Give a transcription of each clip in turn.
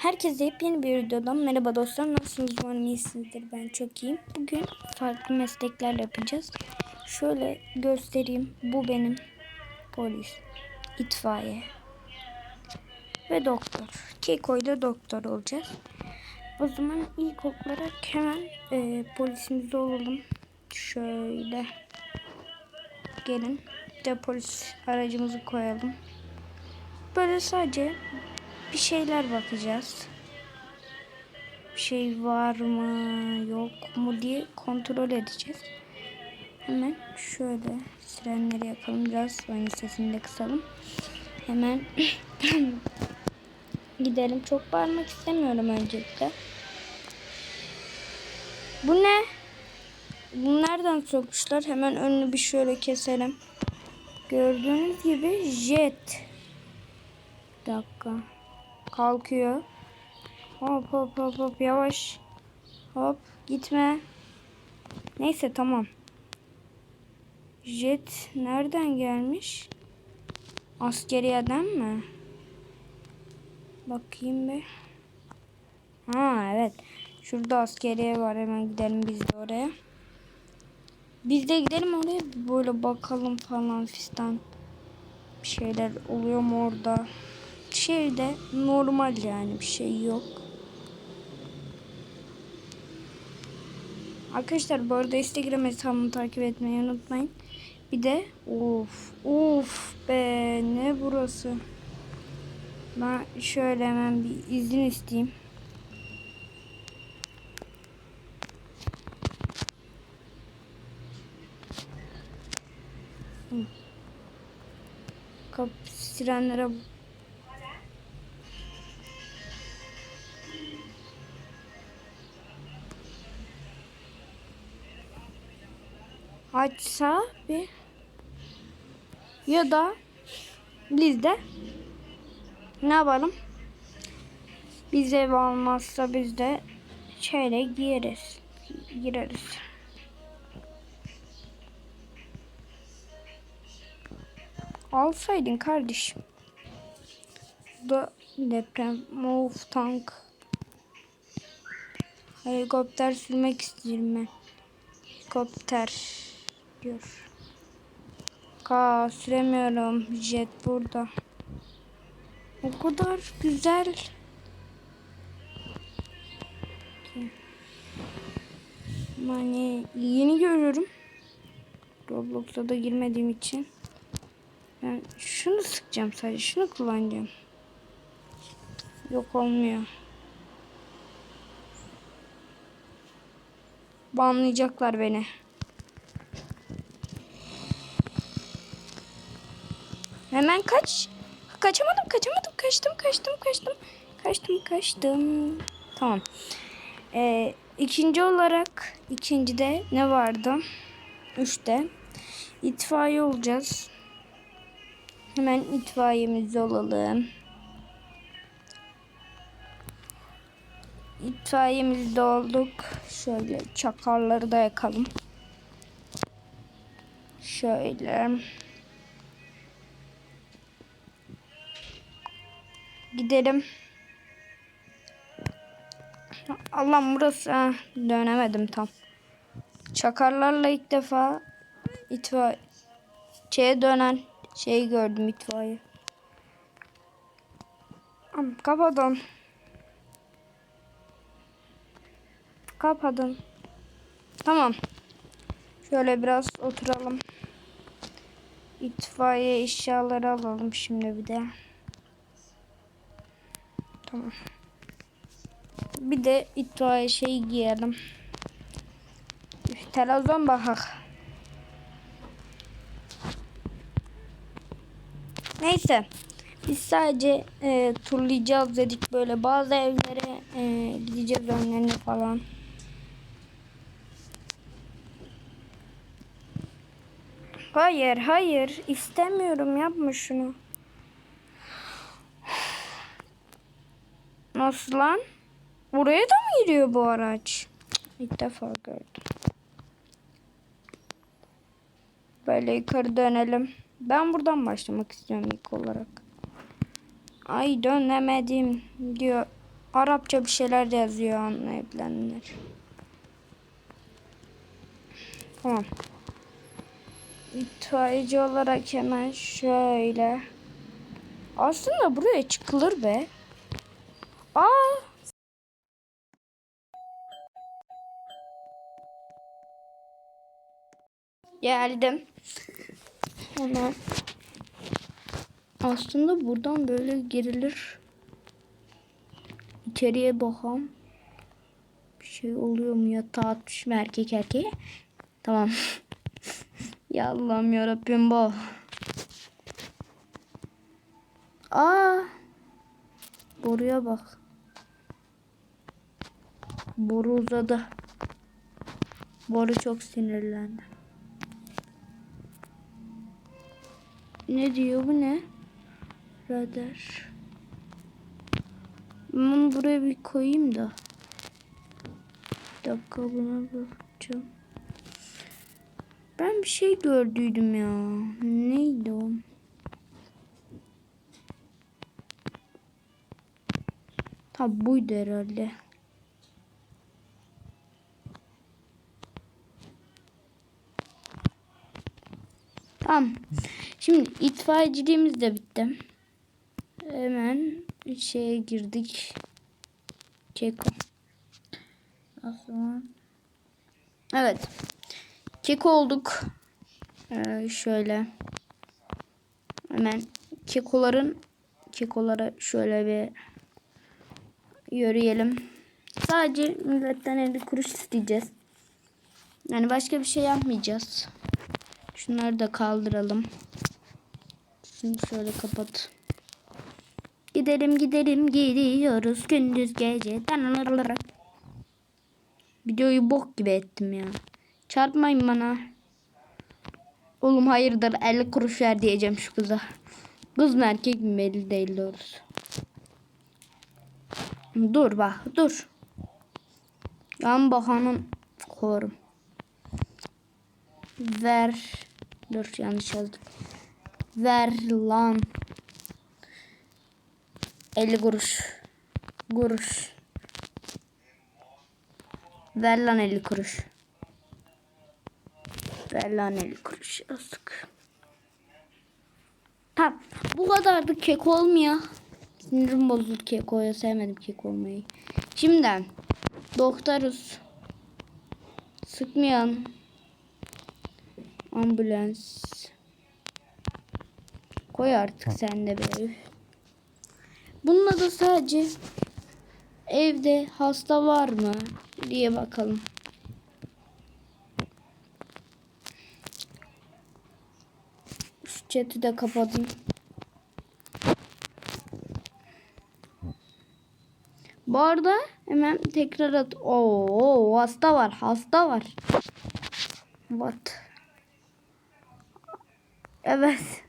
Herkese yepyeni bir videodan merhaba dostlar. Nasılsınız? Umarım iyisinizdir. Ben çok iyiyim. Bugün farklı mesleklerle yapacağız. Şöyle göstereyim. Bu benim polis, itfaiye ve doktor. Keko'yla doktor olacağız. O zaman ilk olarak hemen e, polisimizde olalım. Şöyle gelin. Bir de polis aracımızı koyalım. Böyle sadece bir şeyler bakacağız. Bir şey var mı yok mu diye kontrol edeceğiz. Hemen şöyle sirenleri yakalım biraz. Oyun sesini de kısalım. Hemen gidelim. Çok bağırmak istemiyorum öncelikle. Bu ne? Bunu nereden sokmuşlar? Hemen önünü bir şöyle keselim. Gördüğünüz gibi jet. Bir dakika. Kalkıyor. Hop hop hop hop yavaş. Hop gitme. Neyse tamam. Jet nereden gelmiş? Askeriyeden mi? Bakayım bir. Ha evet. Şurada askeriye var. Hemen gidelim biz de oraya. Biz de gidelim oraya böyle bakalım falan fistan. Bir şeyler oluyor mu orada? Şehirde normal yani bir şey yok. Arkadaşlar bu arada Instagram hesabımı takip etmeyi unutmayın. Bir de of of be ne burası. Ben şöyle hemen bir izin isteyeyim. Kap sirenlere açsa bir ya da biz de ne yapalım? Biz ev almazsa biz de şöyle giyeriz. Gireriz. Alsaydın kardeşim. Da deprem. Move tank. Helikopter sürmek istiyorum ben. Helikopter diyor. Ka süremiyorum. Jet burada. O kadar güzel. Yani yeni görüyorum. Roblox'a da girmediğim için. Ben şunu sıkacağım sadece. Şunu kullanacağım. Yok olmuyor. Banlayacaklar beni. Hemen kaç. Kaçamadım, kaçamadım. Kaçtım, kaçtım, kaçtım. Kaçtım, kaçtım. Tamam. Ee, ikinci olarak ikincide ne vardı? Üçte itfaiye olacağız. Hemen itfaiyemizde olalım. İtfaiyemizde olduk. Şöyle çakarları da yakalım. Şöyle. Gidelim. Allah'ım burası. Ha, dönemedim tam. Çakarlarla ilk defa itfaiye şeye dönen şeyi gördüm itfaiye. Am kapadım. Kapadım. Tamam. Şöyle biraz oturalım. İtfaiye eşyaları alalım şimdi bir de. Tamam. Bir de itfaiye şeyi giyelim. Televizyon bakak. Neyse. Biz sadece e, turlayacağız dedik böyle. Bazı evlere e, gideceğiz önlerine falan. Hayır, hayır. istemiyorum. Yapma şunu. Nasıl lan? Buraya da mı giriyor bu araç? İlk defa gördüm. Böyle yukarı dönelim. Ben buradan başlamak istiyorum ilk olarak. Ay dönemedim diyor. Arapça bir şeyler yazıyor anlayabilenler. Tamam. İtfaiyeci olarak hemen şöyle. Aslında buraya çıkılır be. Geldim. Hemen. Aslında buradan böyle girilir. İçeriye bakalım. Bir şey oluyor mu ya? Atmış mı erkek erkeğe? Tamam. ya Allah'ım yarabbim bu. Aa! Boruya bak. Boru uzadı. Boru çok sinirlendi. Ne diyor bu ne? Radar. Bunu buraya bir koyayım da. Bir dakika buna bakacağım. Ben bir şey gördüydüm ya. Neydi o? Tabi buydu herhalde. Tamam. Şimdi itfaiyeciliğimiz de bitti. Hemen şeye girdik. Keko. Evet. Keko olduk. Ee, şöyle. Hemen kekoların kekolara şöyle bir yürüyelim. Sadece milletten 50 kuruş isteyeceğiz. Yani başka bir şey yapmayacağız. Şunları da kaldıralım. Şimdi şöyle kapat. Gidelim gidelim gidiyoruz gündüz gece. Videoyu bok gibi ettim ya. Çarpmayın bana. Oğlum hayırdır 50 kuruş ver diyeceğim şu kıza. Kız mı erkek mi belli değil doğrusu. Dur bak dur. Yan bakanın korum. Ver. Dur yanlış yazdık. Ver lan. 50 kuruş. Kuruş. Ver lan 50 kuruş. Ver lan 50 kuruş yazdık. Tamam. Bu kadar da kek olmuyor. Sinirim bozuldu kekoya. Sevmedim kek olmayı. Şimdi doktoruz. Sıkmayan ambulans. Koy artık sen de be. Bununla da sadece evde hasta var mı diye bakalım. Şu chat'i de kapadım. Bu arada hemen tekrar at. Oo, hasta var, hasta var. What? Evet.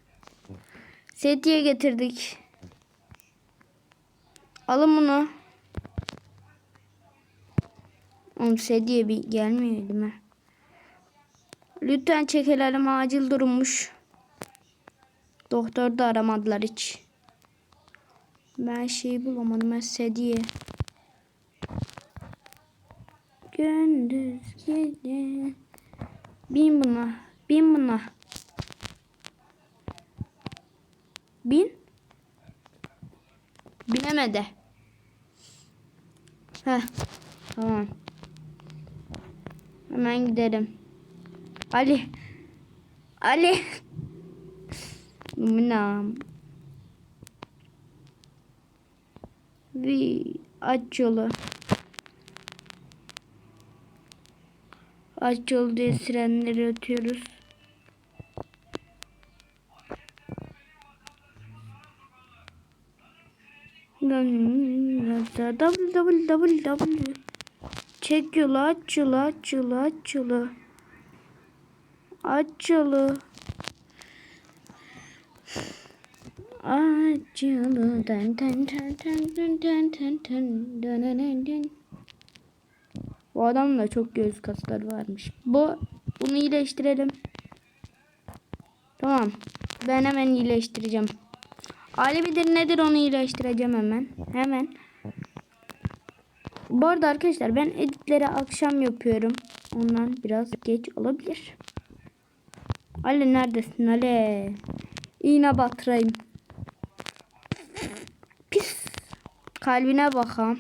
Setiye getirdik. Alın bunu. Oğlum sediye bir gelmiyor elime. Lütfen çekilelim acil durummuş. Doktor da aramadılar hiç. Ben şeyi bulamadım. Ben sediye. Gündüz gece. Bin buna. Bin buna. Bin. Binemedi. Heh. Tamam. Hemen gidelim. Ali. Ali. Minam. Vi aç yolu. Aç yol diye sirenleri ötüyoruz. Www Çek yolu aç yolu aç yolu aç yolu. Aç yolu. Aç yolu. Ten ten ten ten ten ten ten ten ten Bu adamda çok göz kasları varmış. Bu bunu iyileştirelim. Tamam. Ben hemen iyileştireceğim. Ali midir nedir onu iyileştireceğim hemen. Hemen. Bu arada arkadaşlar ben editleri akşam yapıyorum. Ondan biraz geç olabilir. Ali neredesin Ali? İğne batırayım. Pis. Kalbine bakalım.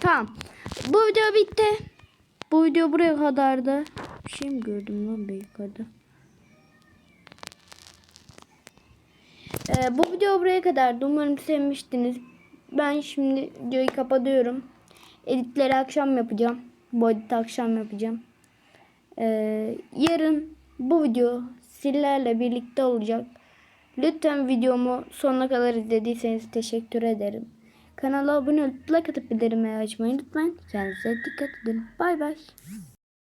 Tamam. Bu video bitti. Bu video buraya kadardı. Bir şey mi gördüm lan ben yukarıda? Ee, bu video buraya kadardı. Umarım sevmiştiniz. Ben şimdi videoyu kapatıyorum. Editleri akşam yapacağım. Bu editi akşam yapacağım. Ee, yarın bu video sizlerle birlikte olacak. Lütfen videomu sonuna kadar izlediyseniz teşekkür ederim. Kanala abone olup like atıp bildirimleri açmayı unutmayın. Kendinize dikkat edin. Bay bay.